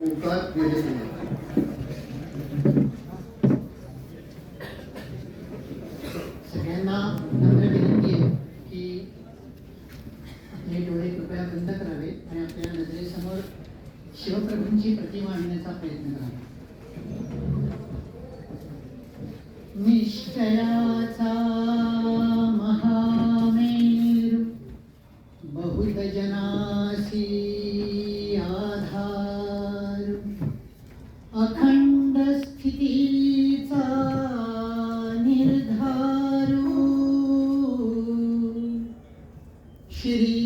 ओंकार वेलकुमार सगळ्यांना नम्र विनंती आहे की आपले डोळे कृपया बंद करावे आणि आपल्या नजरेसमोर शिवप्रभूंची प्रतिमा आणण्याचा प्रयत्न करावा. निश्चयाचा महामेरू बहुत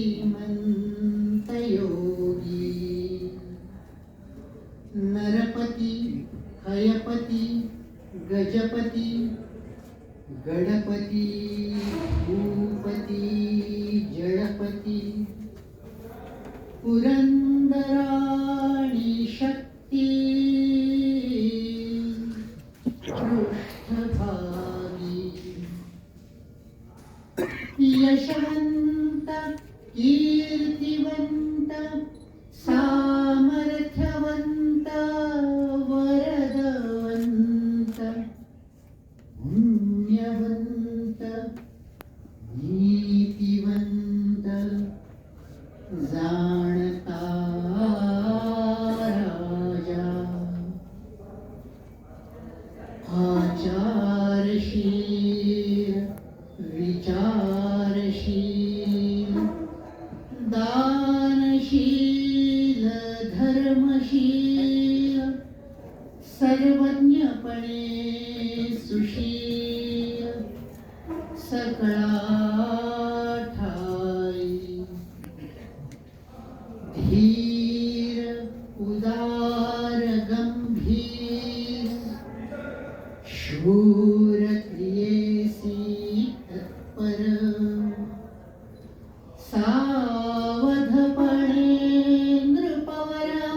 श्रीमंत योगी नरपती खयपती गजपती गणपती भूपती जळपती पुरंदराणी शक्ती। पृष्ठभागी। यशवंत विचारशील दानशील धर्मशील सर्वज्ञपणे सुशील सकळा सावधपणे नृपवरा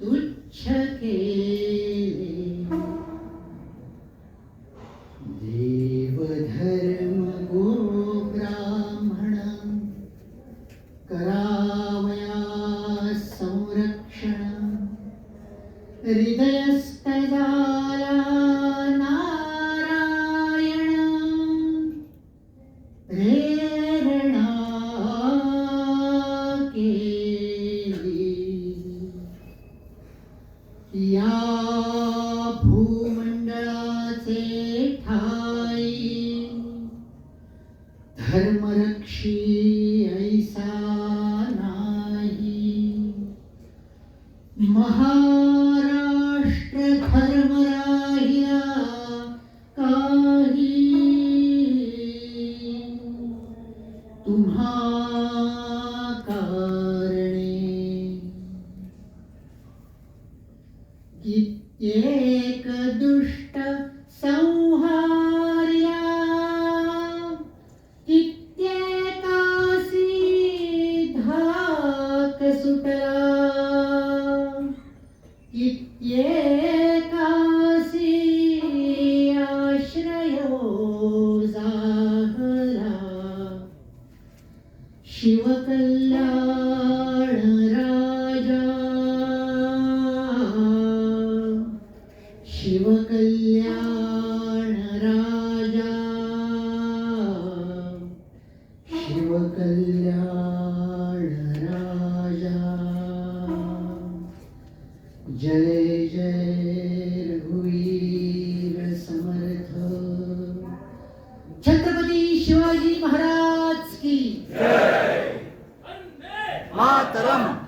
तुच्छ केले. देवधर्म गुरु ब्राह्मण करावया संरक्षण. हृदय महाराष्ट्र धर्मराह्या काही. तुम्हा कारणे. कित्येक दुष्ट कित्येकासी आश्रयो जाहला शिवकल्याण राजा शिवकल्याण राजा शिवकल्याण માતરમ